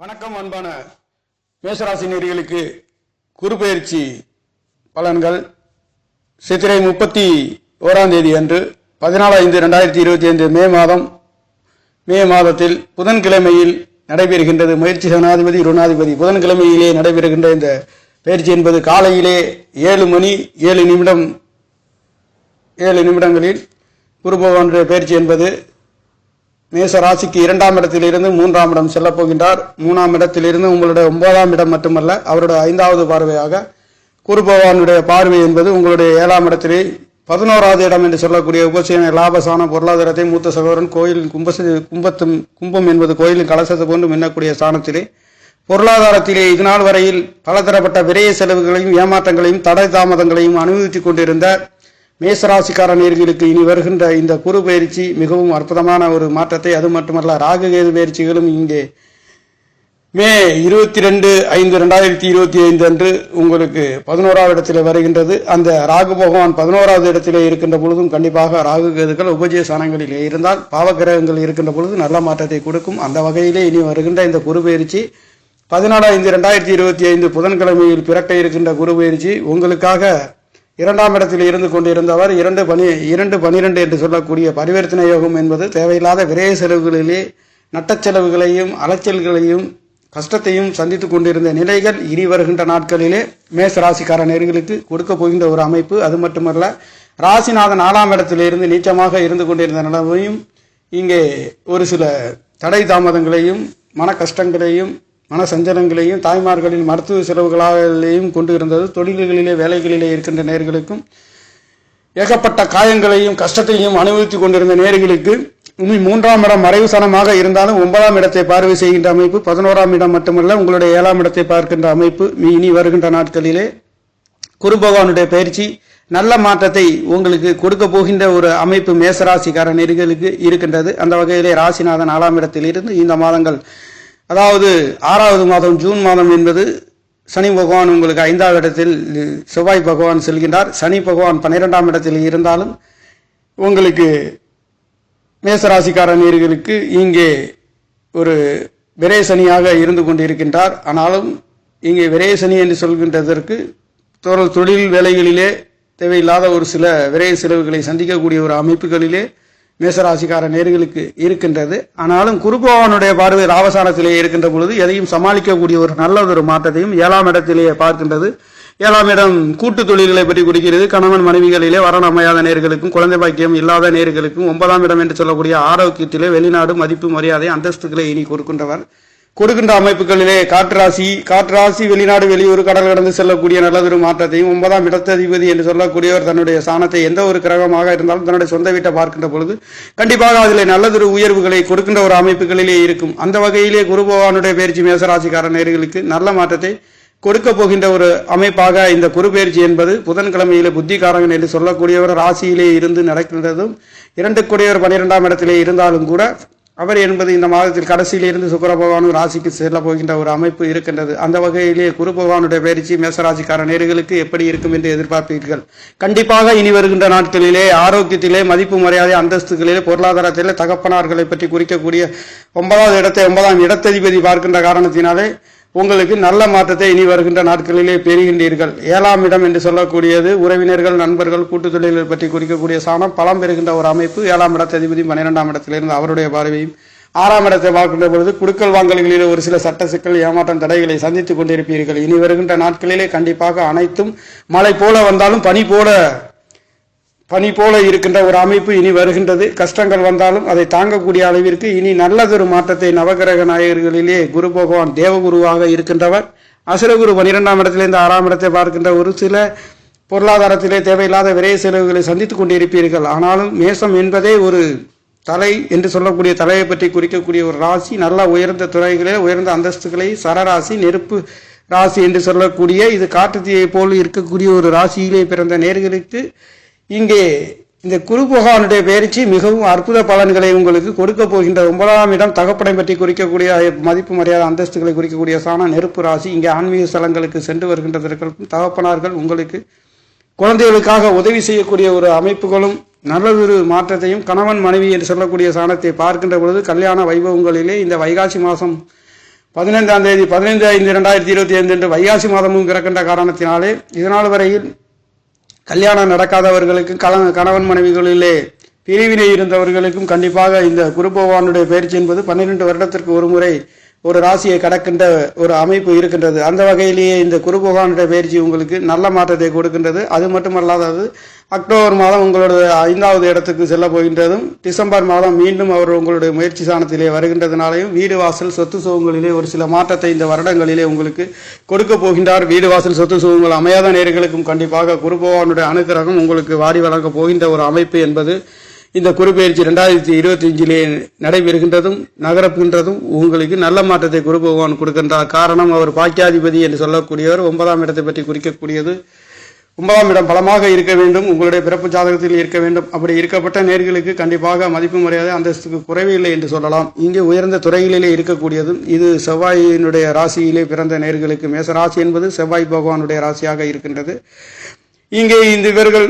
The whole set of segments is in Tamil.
வணக்கம் அன்பான மேசராசி நேர்களுக்கு குறுபெயர்ச்சி பலன்கள். சித்திரை முப்பத்தி ஓராம் தேதி அன்று பதினாலு ஐந்து ரெண்டாயிரத்தி இருபத்தி ஐந்து மே மாதம் மே மாதத்தில் புதன்கிழமையில் நடைபெறுகின்றது. முயற்சி சனாதிபதி ருணாதிபதி புதன்கிழமையிலே நடைபெறுகின்ற இந்த பயிற்சி என்பது காலையிலே ஏழு மணி ஏழு நிமிடம் ஏழு நிமிடங்களில் குரு பகவானுடைய பயிற்சி என்பது மேச ராசிக்கு இரண்டாம் இடத்திலிருந்து மூன்றாம் இடம் செல்ல போகின்றார். மூணாம் இடத்திலிருந்து உங்களுடைய ஒன்பதாம் இடம் மட்டுமல்ல அவருடைய ஐந்தாவது பார்வையாக குரு பகவானுடைய பார்வை என்பது உங்களுடைய ஏழாம் இடத்திலே பதினோராவது இடம் என்று சொல்லக்கூடிய உபசேன லாபசான பொருளாதாரத்தை மூத்த சகோதரன் கோயில் கும்பச கும்பத்தும் கும்பம் என்பது கோயிலின் கலசத்தை போன்று மின்னக்கூடிய ஸ்தானத்திலே. பொருளாதாரத்திலே இதுநாள் வரையில் பலதரப்பட்ட விரைய செலவுகளையும் ஏமாற்றங்களையும் தடை தாமதங்களையும் அனுபவித்துக் கொண்டிருந்த மேசராசிக்கார நேர்களுக்கு இனி வருகின்ற இந்த குரு பயிற்சி மிகவும் அற்புதமான ஒரு மாற்றத்தை அது மட்டுமல்ல ராகு கேது பயிற்சிகளும் இங்கே. மே இருபத்தி ரெண்டு ஐந்து ரெண்டாயிரத்தி இருபத்தி ஐந்து அன்று உங்களுக்கு பதினோராவது இடத்தில் வருகின்றது. அந்த ராகு பகவான் பதினோராவது இடத்திலே இருக்கின்ற பொழுதும் கண்டிப்பாக ராகு கேதுகள் உபஜய இருந்தால் பாவகிரகங்கள் இருக்கின்ற பொழுது நல்ல மாற்றத்தை கொடுக்கும். அந்த வகையிலே இனி வருகின்ற இந்த குரு பயிற்சி பதினாலு ஐந்து ரெண்டாயிரத்தி இருபத்தி ஐந்து புதன்கிழமையில் பிறக்க இருக்கின்ற குரு பயிற்சி. உங்களுக்காக இரண்டாம் இடத்தில் இருந்து கொண்டிருந்தவர் இரண்டு பனி இரண்டு பனிரெண்டு என்று சொல்லக்கூடிய பரிவர்த்தனை யோகம் என்பது தேவையில்லாத விரைய செலவுகளிலே நட்டச்செலவுகளையும் அலைச்சல்களையும் கஷ்டத்தையும் சந்தித்து கொண்டிருந்த நிலைகள் இனி வருகின்ற நாட்களிலே மேச ராசிக்கார நேர்களுக்கு கொடுக்க போகின்ற ஒரு அமைப்பு. அது மட்டுமல்ல ராசிநாதன் நாலாம் இடத்திலிருந்து நீச்சமாக இருந்து கொண்டிருந்த நிலவையும் இங்கே ஒரு சில தடை தாமதங்களையும் மன கஷ்டங்களையும் மன சஞ்சலங்களையும் தாய்மார்களின் மருத்துவ செலவுகளாலேயும் கொண்டு இருந்தது. தொழில்களிலே வேலைகளிலே இருக்கின்ற நேர்களுக்கும் ஏகப்பட்ட காயங்களையும் கஷ்டத்தையும் அனுபவித்துக் கொண்டிருந்த நேர்களுக்கு இனி மூன்றாம் இடம் மறைவு சனமாக இருந்தாலும் ஒன்பதாம் இடத்தை பார்வை செய்கின்ற அமைப்பு பதினோராம் இடம் மட்டுமல்ல உங்களுடைய ஏழாம் இடத்தை பார்க்கின்ற அமைப்பு இனி வருகின்ற நாட்களிலே குரு பகவானுடைய பயிற்சி நல்ல மாற்றத்தை உங்களுக்கு கொடுக்க போகின்ற ஒரு அமைப்பு மேசராசிக்கார நெறிகளுக்கு இருக்கின்றது. அந்த வகையிலே ராசிநாதன் நாலாம் இடத்திலிருந்து இந்த மாதங்கள் அதாவது ஆறாவது மாதம் ஜூன் மாதம் என்பது சனி பகவான் உங்களுக்கு ஐந்தாவது இடத்தில் செவ்வாய் பகவான் செல்கின்றார். சனி பகவான் பன்னிரெண்டாம் இடத்தில் இருந்தாலும் உங்களுக்கு மேசராசிக்கார நேர்களுக்கு இங்கே ஒரு விரை சனியாக இருந்து கொண்டிருக்கின்றார். ஆனாலும் இங்கே விரை சனி என்று சொல்கின்றதற்கு தொழில் தொழில் வேலைகளிலே தேவையில்லாத ஒரு சில விரைய செலவுகளை சந்திக்கக்கூடிய ஒரு அமைப்புகளிலே மேசராசிக்கார நேர்களுக்கு இருக்கின்றது. ஆனாலும் குருபவனுடைய பார்வை ராவசானத்திலே இருக்கின்ற பொழுது எதையும் சமாளிக்கக்கூடிய ஒரு நல்ல ஒரு மாற்றத்தையும் ஏழாம் இடத்திலேயே பார்க்கின்றது. ஏழாம் இடம் கூட்டு தொழில்களை பற்றி குறிக்கிறது. கணவன் மனைவிகளிலே வரண அமையாத நேர்களுக்கும் குழந்தை பாக்கியம் இல்லாத நேர்களுக்கும் ஒன்பதாம் இடம் என்று சொல்லக்கூடிய ஆரோக்கியத்திலே வெளிநாடு மதிப்பு மரியாதை அந்தஸ்துகளை இனி கொடுக்கின்றவர். கொடுக்கின்ற அமைப்புகளிலே காற்றாசி காற்றாசி வெளிநாடு வெளியூர் கடல் கடந்து செல்லக்கூடிய நல்லதொரு மாற்றத்தையும் ஒன்பதாம் இடத்ததிபதி என்று சொல்லக்கூடியவர் தன்னுடைய சாணத்தை எந்த ஒரு கிரகமாக இருந்தாலும் தன்னுடைய சொந்த வீட்டை பார்க்கின்ற பொழுது கண்டிப்பாக அதில் நல்லதொரு உயர்வுகளை கொடுக்கின்ற ஒரு அமைப்புகளிலே இருக்கும். அந்த வகையிலே குரு பகவானுடைய பயிற்சி மேசராசிக்கார நேர்களுக்கு நல்ல மாற்றத்தை கொடுக்க போகின்ற ஒரு அமைப்பாக இந்த குருபெயர்ச்சி என்பது புதன்கிழமையிலே புத்திகாரகன் என்று சொல்லக்கூடியவர் ராசியிலே இருந்து நடக்கின்றதும் இரண்டு பன்னிரெண்டாம் இடத்திலே இருந்தாலும் கூட அவர் என்பது இந்த மாதத்தில் கடைசியிலிருந்து சுக்கர பகவானும் ராசிக்கு செல்ல போகின்ற ஒரு அமைப்பு இருக்கின்றது. அந்த வகையிலே குரு பகவானுடைய பயிற்சி மேசராசிக்கார நேர்களுக்கு எப்படி இருக்கும் என்று எதிர்பார்ப்பீர்கள்? கண்டிப்பாக இனி வருகின்ற நாட்களிலே ஆரோக்கியத்திலே மதிப்பு மரியாதை அந்தஸ்துகளிலே பொருளாதாரத்திலே தகப்பனார்களை பற்றி குறிக்கக்கூடிய ஒன்பதாவது இடத்தை ஒன்பதாம் இடத்ததிபதி பார்க்கின்ற காரணத்தினாலே உங்களுக்கு நல்ல மாற்றத்தை இனி வருகின்ற நாட்களிலே பெறுகின்றீர்கள். ஏழாம் இடம் என்று சொல்லக்கூடியது உறவினர்கள் நண்பர்கள் கூட்டு தொழில்கள் பற்றி குறிக்கக்கூடிய சாணம் பலம் பெறுகின்ற ஒரு அமைப்பு. ஏழாம் இடத்ததிபதி பன்னிரெண்டாம் இடத்திலிருந்து அவருடைய பார்வையும் ஆறாம் இடத்தை பார்க்கின்ற பொழுது குடுக்கல் வாங்கல்களில் ஒரு சில சட்ட சிக்கல் ஏமாற்றம் தடைகளை சந்தித்துக் கொண்டிருப்பீர்கள். இனி வருகின்ற நாட்களிலே கண்டிப்பாக அனைத்தும் மழை போல வந்தாலும் பனி போல பனி போல இருக்கின்ற ஒரு அமைப்பு இனி வருகின்றது. கஷ்டங்கள் வந்தாலும் அதை தாங்கக்கூடிய அளவிற்கு இனி நல்லதொரு மாற்றத்தை நவகிரக நாயகர்களிலே குரு பகவான் தேவகுருவாக இருக்கின்றவர். அசுரகுரு பனிரெண்டாம் இடத்திலிருந்து ஆறாம் இடத்தை பார்க்கின்ற ஒரு சில பொருளாதாரத்திலே தேவையில்லாத விரைய செலவுகளை சந்தித்துக் கொண்டிருப்பீர்கள். ஆனாலும் மேசம் என்பதே ஒரு தலை என்று சொல்லக்கூடிய தலையை பற்றி குறிக்கக்கூடிய ஒரு ராசி நல்ல உயர்ந்த துறைகளே உயர்ந்த அந்தஸ்துகளை சரராசி நெருப்பு ராசி என்று சொல்லக்கூடிய இது காட்டுத்தீயை போல் இருக்கக்கூடிய ஒரு ராசியிலே பிறந்த நேர்களுக்கு இங்கே இந்த குரு பகவானுடைய பயிற்சி மிகவும் அற்புத பலன்களை உங்களுக்கு கொடுக்க போகின்ற ஒன்பதாம் இடம் தகப்படம் பற்றி குறிக்கக்கூடிய மதிப்பு மரியாதை அந்தஸ்துகளை குறிக்கக்கூடிய சாண நெருப்பு ராசி. இங்கே ஆன்மீக ஸ்தலங்களுக்கு சென்று வருகின்றதற்கும் தகப்பனார்கள் உங்களுக்கு குழந்தைகளுக்காக உதவி செய்யக்கூடிய ஒரு அமைப்புகளும் நல்லதொரு மாற்றத்தையும் கணவன் மனைவி என்று சொல்லக்கூடிய சாணத்தை பார்க்கின்ற பொழுது கல்யாண வைபவங்களிலே இந்த வைகாசி மாதம் பதினைந்தாம் தேதி பதினைந்து ஐந்து இரண்டாயிரத்தி இருபத்தி ஐந்து அன்று வைகாசி மாதமும் பிறக்கின்ற காரணத்தினாலே இதனால் வரையில் கல்யாணம் நடக்காதவர்களுக்கும் கல கணவன் மனைவிகளிலே பிரிவினை இருந்தவர்களுக்கும் கண்டிப்பாக இந்த குரு பகவானுடைய பயிற்சி என்பது பன்னிரெண்டு வருடத்திற்கு ஒரு முறை ஒரு ராசியை கடக்கின்ற ஒரு அமைப்பு இருக்கின்றது. அந்த வகையிலேயே இந்த குரு பகவானுடைய பயிற்சி உங்களுக்கு நல்ல மாற்றத்தை கொடுக்கின்றது. அது மட்டுமல்லாதது அக்டோபர் மாதம் உங்களோட ஐந்தாவது இடத்துக்கு செல்ல போகின்றதும் டிசம்பர் மாதம் மீண்டும் அவர் உங்களுடைய முயற்சி சாணத்திலே வருகின்றதுனாலையும் வீடு வாசல் சொத்து சுகங்களிலே ஒரு சில மாற்றத்தை இந்த வருடங்களிலே உங்களுக்கு கொடுக்க போகின்றார். வீடு வாசல் சொத்து சுகங்கள் அமையாத நேர்களுக்கும் கண்டிப்பாக குரு அனுகிரகம் அனுக்கிரகம் உங்களுக்கு வாரி வழங்கப் போகின்ற ஒரு அமைப்பு என்பது இந்த குருப்பெயர்ச்சி ரெண்டாயிரத்தி இருபத்தி அஞ்சிலே நடைபெறுகின்றதும் நகரப்புகின்றதும் உங்களுக்கு நல்ல மாற்றத்தை குரு பகவான் கொடுக்கின்றார். காரணம் அவர் பாக்கியாதிபதி என்று சொல்லக்கூடியவர் ஒன்பதாம் இடத்தை பற்றி குறிக்கக்கூடியது ஒன்பதாம் இடம் பலமாக இருக்க வேண்டும் உங்களுடைய பிறப்பு ஜாதகத்தில் இருக்க வேண்டும். அப்படி இருக்கப்பட்ட நேர்களுக்கு கண்டிப்பாக மதிப்பு மரியாதை அந்தஸ்துக்கு குறைவே இல்லை என்று சொல்லலாம். இங்கே உயர்ந்த துறைகளிலே இருக்கக்கூடியதும் இது செவ்வாயினுடைய ராசியிலே பிறந்த நேர்களுக்கு மேச ராசி என்பது செவ்வாய் பகவானுடைய ராசியாக இருக்கின்றது. இங்கே இந்த இவர்கள்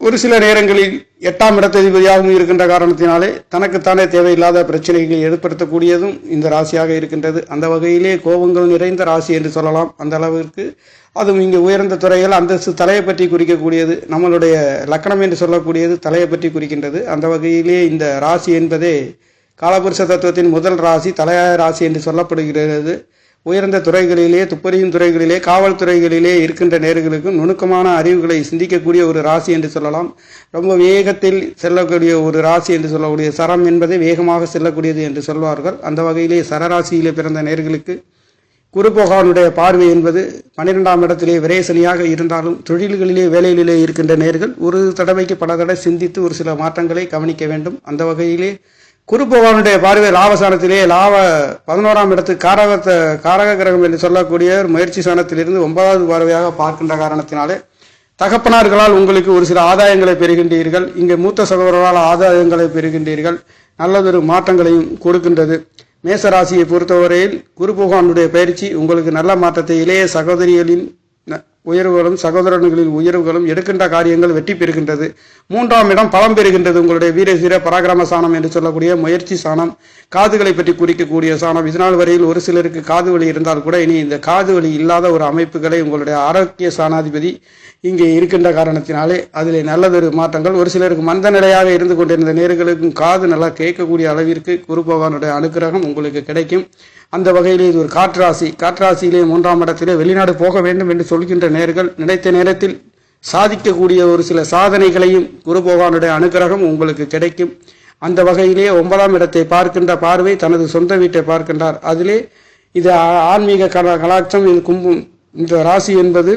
ஒரு சில நேரங்களில் எட்டாம் இடத்ததிபதியாகவும் இருக்கின்ற காரணத்தினாலே தனக்குத்தானே தேவையில்லாத பிரச்சனைகளை ஏற்படுத்தக்கூடியதும் இந்த ராசியாக இருக்கின்றது. அந்த வகையிலே கோபங்கள் நிறைந்த ராசி என்று சொல்லலாம். அந்த அளவிற்கு அதுவும் இங்கே உயர்ந்த துறைகள் அந்தஸ்து தலையை பற்றி குறிக்கக்கூடியது நம்மளுடைய லக்கணம் என்று சொல்லக்கூடியது தலையை பற்றி குறிக்கின்றது. அந்த வகையிலே இந்த ராசி என்பதே காலபுருஷ தத்துவத்தின் முதல் ராசி தலையாய ராசி என்று சொல்லப்படுகிறது. உயர்ந்த துறைகளிலே துப்பறியும் துறைகளிலே காவல்துறைகளிலே இருக்கின்ற நேர்களுக்கும் நுணுக்கமான அறிவுகளை சிந்திக்கக்கூடிய ஒரு ராசி என்று சொல்லலாம். ரொம்ப வேகத்தில் செல்லக்கூடிய ஒரு ராசி என்று சொல்லக்கூடிய சரம் என்பதை வேகமாக செல்லக்கூடியது என்று சொல்வார்கள். அந்த வகையிலே சரராசியிலே பிறந்த நேர்களுக்கு குரு பகவானுடைய பார்வை என்பது பன்னிரெண்டாம் இடத்திலே விரேசனியாக இருந்தாலும் தொழில்களிலே வேலையிலே இருக்கின்ற நேர்கள் ஒரு தடவைக்கு பல தடவை சிந்தித்து ஒரு சில மாற்றங்களை கவனிக்க வேண்டும். அந்த வகையிலே குரு பகவானுடைய பார்வை லாபசானத்திலே லாப பதினோராம் இடத்து காரகத்தை காரக கிரகம் என்று சொல்லக்கூடிய முயற்சி சாணத்திலிருந்து ஒன்பதாவது பார்வையாக பார்க்கின்ற காரணத்தினாலே தகப்பனார்களால் உங்களுக்கு ஒரு சில ஆதாயங்களை பெறுகின்றீர்கள். இங்கே மூத்த சகோதரர்களால் ஆதாயங்களை பெறுகின்றீர்கள். நல்லதொரு மாற்றங்களையும் கொடுக்கின்றது. மேசராசியை பொறுத்தவரையில் குரு பகவானுடைய பயிற்சி உங்களுக்கு நல்ல மாற்றத்தை இளைய சகோதரிகளின் உயர்வுகளும் சகோதரன்களின் உயர்வுகளும் எடுக்கின்ற காரியங்கள் வெற்றி பெறுகின்றது. மூன்றாம் இடம் பலம் பெறுகின்றது. உங்களுடைய வீரசீர பராக்கிரம சாணம் என்று சொல்லக்கூடிய முயற்சி சாணம். காதுகளை பற்றி குறிக்கக்கூடிய சாணம். இதனால் வரையில் ஒரு சிலருக்கு காது வலி இருந்தால் கூட இனி இந்த காது வலி இல்லாத ஒரு அமைப்புகளை உங்களுடைய ஆரோக்கிய சாணாதிபதி இங்கே இருக்கின்ற காரணத்தினாலே அதில் நல்லதொரு மாற்றங்கள். ஒரு சிலருக்கு மந்த நிலையாக இருந்து கொண்டிருந்த நேர்களுக்கும் காது நல்லா கேட்கக்கூடிய அளவிற்கு குரு பகவானுடைய அனுக்கிரகம் உங்களுக்கு கிடைக்கும். அந்த வகையிலே இது ஒரு காற்றாசி. காற்றாசியிலே மூன்றாம் இடத்திலே வெளிநாடு போக வேண்டும் என்று சொல்கின்ற நேர்கள் நினைத்த நேரத்தில் சாதிக்கக்கூடிய ஒரு சில சாதனைகளையும் குரு பகவானுடைய அனுக்கிரகம் உங்களுக்கு கிடைக்கும். அந்த வகையிலே ஒன்பதாம் இடத்தை பார்க்கின்ற பார்வை தனது சொந்த வீட்டை பார்க்கின்றார். அதிலே இது ஆன்மீக கலா கலாச்சம் இது கும்பம். இந்த ராசி என்பது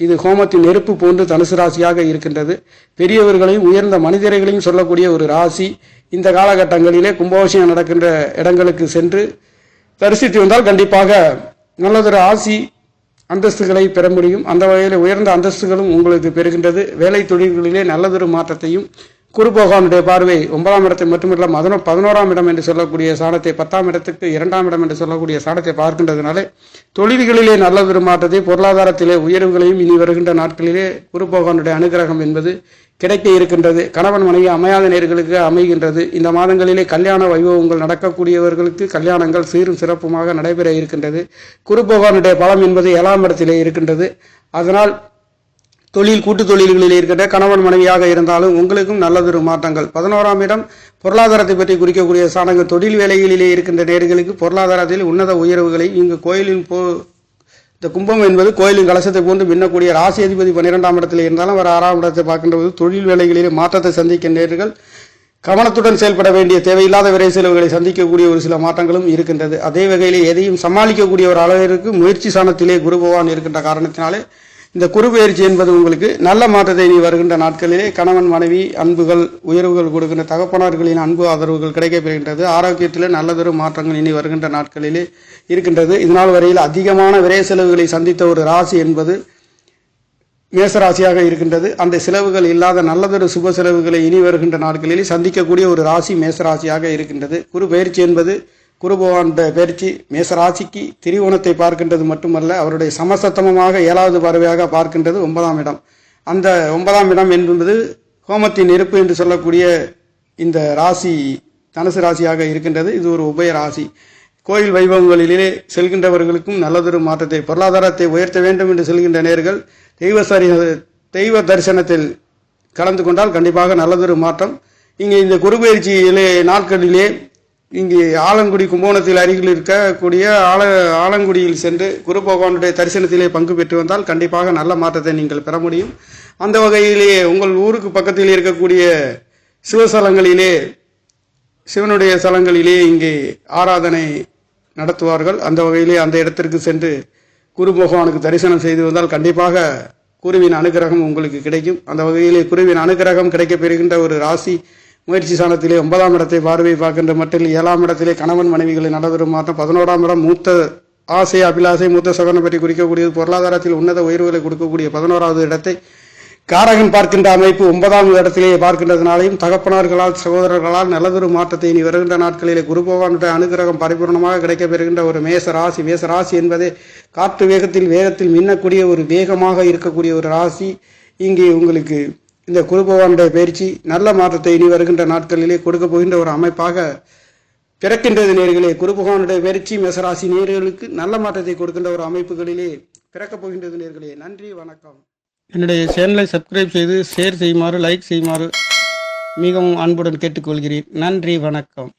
இது ஹோமத்தின் நெருப்பு போன்று தனுசு ராசியாக இருக்கின்றது. பெரியவர்களையும் உயர்ந்த மனிதர்களையும் சொல்லக்கூடிய ஒரு ராசி. இந்த காலகட்டங்களிலே கும்பாபிஷேகம் நடக்கின்ற இடங்களுக்கு சென்று தரிசித்து வந்தால் கண்டிப்பாக நல்லதொரு ஆசி அந்தஸ்துகளை பெற முடியும். அந்த வகையில் உயர்ந்த அந்தஸ்துகளும் உங்களுக்கு பெறுகின்றது. வேலை தொழில்களிலே நல்லதொரு மாற்றத்தையும் குரு பகவானுடைய பார்வை ஒன்பதாம் இடத்தை மட்டுமில்ல மதன பதினோராம் இடம் என்று சொல்லக்கூடிய சாணத்தை பத்தாம் இடத்துக்கு இரண்டாம் இடம் என்று சொல்லக்கூடிய சாணத்தை பார்க்கின்றதுனாலே தொழில்களிலே நல்ல மாற்றத்தை பொருளாதாரத்திலே உயர்வுகளையும் இனி வருகின்ற நாட்களிலே குரு பகவானுடைய அனுகிரகம் என்பது கிடைக்க இருக்கின்றது. கணவன் மனைவி அமையாத நேர்களுக்கு அமைகின்றது. இந்த மாதங்களிலே கல்யாண வைபவங்கள் நடக்கக்கூடியவர்களுக்கு கல்யாணங்கள் சீரும் சிறப்புமாக நடைபெற இருக்கின்றது. குரு பகவானுடைய பலம் என்பது ஏழாம் இடத்திலே இருக்கின்றது. அதனால் தொழில் கூட்டு தொழில்களில் இருக்கின்ற கணவன் மனைவியாக இருந்தாலும் உங்களுக்கும் நல்லதொரு மாற்றங்கள் பதினோராம் இடம் பொருளாதாரத்தை பற்றி குறிக்கக்கூடிய சாணங்கள் தொழில் வேலைகளிலே இருக்கின்ற நேர்களுக்கு பொருளாதாரத்தில் உன்னத உயர்வுகளை இங்கு கோயிலின் போ இந்த கும்பம் என்பது கோயிலின் கலசத்தை போன்று மின்னக்கூடிய ராசி அதிபதி பன்னிரெண்டாம் இடத்தில் இருந்தாலும் அவர் ஆறாம் இடத்தை பார்க்கின்ற போது தொழில் வேலைகளிலே மாற்றத்தை சந்திக்க நேர்கள் கவனத்துடன் செயல்பட வேண்டிய தேவையில்லாத விரை செலவுகளை சந்திக்கக்கூடிய ஒரு சில மாற்றங்களும் இருக்கின்றது. அதே வகையிலே எதையும் சமாளிக்கக்கூடிய ஒரு அளவிற்கு முயற்சி சாணத்திலே குரு பகவான் இருக்கின்ற காரணத்தினாலே இந்த குருபெயர்ச்சி என்பது உங்களுக்கு நல்ல மாற்றத்தை நீ வருகின்ற நாட்களிலே கணவன் மனைவி அன்புகள் உயர்வுகள் கொடுக்கின்ற தகப்பனார்களின் அன்பு ஆதரவுகள் கிடைக்கப்பெறுகின்றது. ஆரோக்கியத்தில் ஆரோக்கியத்திலே நல்லதொரு மாற்றங்கள் இனி வருகின்ற நாட்களிலே இருக்கின்றது. இதனால் வரையில் அதிகமான விரை செலவுகளை சந்தித்த ஒரு ராசி என்பது மேசராசியாக இருக்கின்றது. அந்த செலவுகள் இல்லாத நல்லதொரு சுப செலவுகளை இனி வருகின்ற நாட்களில் சந்திக்கக்கூடிய ஒரு ராசி மேசராசியாக இருக்கின்றது. குரு பயிற்சி என்பது குரு பகவானுடைய பயிற்சி மேசராசிக்கு திரிவோணத்தை பார்க்கின்றது மட்டுமல்ல அவருடைய சமசத்தமமாக ஏழாவது பார்வையாக பார்க்கின்றது ஒன்பதாம் இடம். அந்த ஒன்பதாம் இடம் என்பது ஹோமத்தின் நெருப்பு என்று சொல்லக்கூடிய இந்த ராசி தனுசு ராசியாக இருக்கின்றது. இது ஒரு உபய ராசி. கோயில் வைபவங்களிலே செல்கின்றவர்களுக்கும் நல்லதொரு மாற்றத்தை பொருளாதாரத்தை உயர்த்த வேண்டும் என்று செல்கின்ற நேர்கள் தெய்வ சரி தெய்வ தரிசனத்தில் கலந்து கொண்டால் கண்டிப்பாக நல்லதொரு மாற்றம். இங்கே இந்த குருபெயர்ச்சியிலே நாட்களிலே இங்கே ஆலங்குடி கும்போணத்தில் அருகில் இருக்கக்கூடிய ஆல ஆலங்குடியில் சென்று குரு பகவானுடைய தரிசனத்திலே பங்கு பெற்று வந்தால் கண்டிப்பாக நல்ல மாற்றத்தை நீங்கள் பெற முடியும். அந்த வகையிலேயே உங்கள் ஊருக்கு பக்கத்தில் இருக்கக்கூடிய சிவஸ்தலங்களிலே சிவனுடைய ஸ்தலங்களிலே இங்கே ஆராதனை நடத்துவார்கள். அந்த வகையிலே அந்த இடத்திற்கு சென்று குரு பகவானுக்கு தரிசனம் செய்து வந்தால் கண்டிப்பாக குருவின் அனுகிரகம் உங்களுக்கு கிடைக்கும். அந்த வகையிலே குருவின் அனுகிரகம் கிடைக்கப் பெறுகின்ற ஒரு ராசி முயற்சி சாணத்திலே ஒன்பதாம் இடத்தை பார்வை பார்க்கின்ற மட்டில் ஏழாம் இடத்திலே கணவன் மனைவிகளை நடவரும் மாற்றம் பதினோராம் இடம் மூத்த ஆசை அபிலாசை மூத்த சகனம் பற்றி குறிக்கக்கூடியது பொருளாதாரத்தில் உன்னத உயர்வுகளை கொடுக்கக்கூடிய பதினோராவது இடத்தை காரகன் பார்க்கின்ற அமைப்பு ஒன்பதாம் இடத்திலே பார்க்கின்றதுனாலையும் தகப்பனார்களால் சகோதரர்களால் நல்லதொரு மாற்றத்தை இனி வருகின்ற நாட்களிலே குரு பகவானுடைய அனுகிரகம் பரிபூர்ணமாக கிடைக்கப்பெறுகின்ற ஒரு மேச ராசி. மேச ராசி என்பதே காற்று வேகத்தில் வேகத்தில் மின்னக்கூடிய ஒரு வேகமாக இருக்கக்கூடிய ஒரு ராசி. இங்கே உங்களுக்கு இந்த குரு பகவானுடைய பயிற்சி நல்ல மாற்றத்தை இனி வருகின்ற நாட்களிலே கொடுக்க போகின்ற ஒரு அமைப்பாக பிறக்கின்றது நேர்களே. குரு பகவானுடைய பயிற்சி மேசராசி நேர்களுக்கு நல்ல மாற்றத்தை கொடுக்கின்ற ஒரு அமைப்புகளிலே பிறக்கப் போகின்றது நேர்களே. நன்றி வணக்கம். என்னுடைய சேனலை சப்ஸ்கிரைப் செய்து ஷேர் செய்யுமாறு லைக் செய்யுமாறு மிகவும் அன்புடன் கேட்டுக்கொள்கிறேன். நன்றி வணக்கம்.